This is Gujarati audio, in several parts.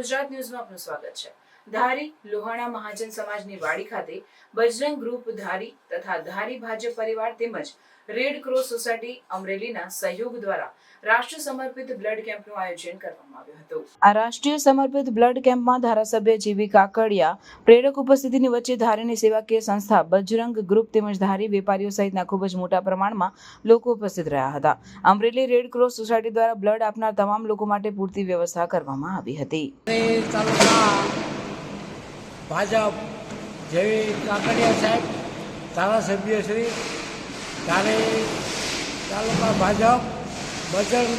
ગુજરાત ન્યૂઝમાં આપનું સ્વાગત છે. ધારી લોહાણા મહાજન સમાજની વાડી ખાતે બજરંગ ગ્રુપ ધારી તથા ધારી ભાજપ પરિવાર તેમજ રેડ ક્રોસ સોસાયટી અમરેલીના સહયોગ દ્વારા રાષ્ટ્ર સમર્પિત બ્લડ કેમ્પનું આયોજન કરવામાં આવ્યું હતું. આ રાષ્ટ્રીય સમર્પિત બ્લડ કેમ્પમાં ધારાસભ્ય જીવી કાકડિયા, પ્રેરક ઉપસ્થિતિની વચ્ચે ધારીની સેવાકીય સંસ્થા બજરંગ ગ્રુપ તેમજ ધારી વેપારીઓ સહિતના ખૂબ જ મોટા પ્રમાણમાં લોકો ઉપસ્થિત રહ્યા હતા. અમરેલી રેડ ક્રોસ સોસાયટી દ્વારા બ્લડ આપનાર તમામ લોકો માટે પૂરતી વ્યવસ્થા કરવામાં આવી હતી. એ તાલુકા ભાજપ જેવી કાકડિયા સાહેબ, ધારાસભ્ય શ્રી, ધારી તાલુકા ભાજપ બજરંગ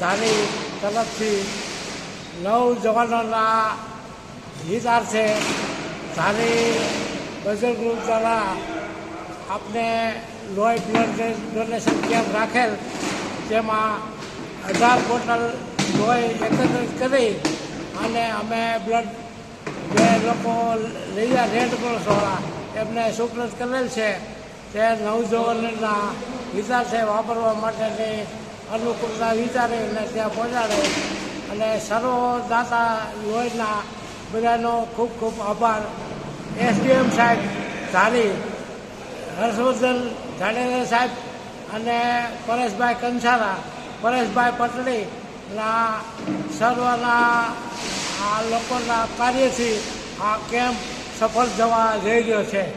ધારી તરફથી નવ જવાનોના હિતાર્થે ધારી બજરંગ ગ્રુપ દ્વારા આપને લોહી બ્લડ ડોનેશન કેમ્પ રાખેલ જેમાં અઢાર બોટલ લોહી એકત્રિત કરી અને અમે બ્લડ જે લોકો ગયા રેડ ક્રોસવાળા એમને સુપ્રત કરેલ છે. તે નવજવાનના વિચારશે વાપરવા માટેની અનુકૂળતા વિચારીને ત્યાં પહોંચાડે. અને સર્વદાતા લોહીના બધાનો ખૂબ ખૂબ આભાર. એસડીએમ સાહેબ ધારી, હર્ષવર્ધન જાડેજા સાહેબ અને પરેશભાઈ કંસારા, પરેશભાઈ પટણીના સર્વના આ લોકોના કાર્યથી આ કેમ્પ સફળ જવા જઈ રહ્યો છે.